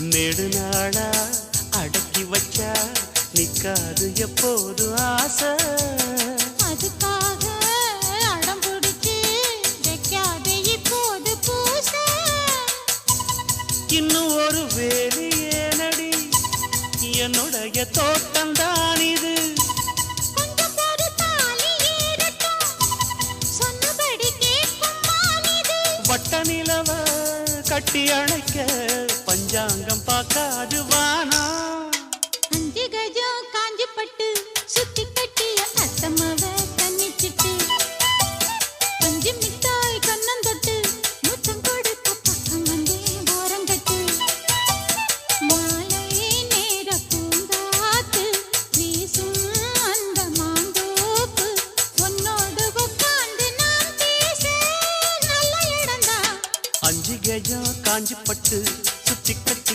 நெடுநாளா அடக்கி வச்சா நிக்காது எப்போது ஆசை? அதுக்காக அடம் பிடிச்சு வைக்காதே இப்போது பூச. இன்னும் ஒரு வேலி ஏனடி என்னுடைய இது. சொன்னபடி கேட்கும் மானிது. வட்ட நிலவ கட்டி அணைக்க பஞ்சாங்கம் அஞ்சு கஜம் காஞ்சி பட்டு சுத்தி கட்டி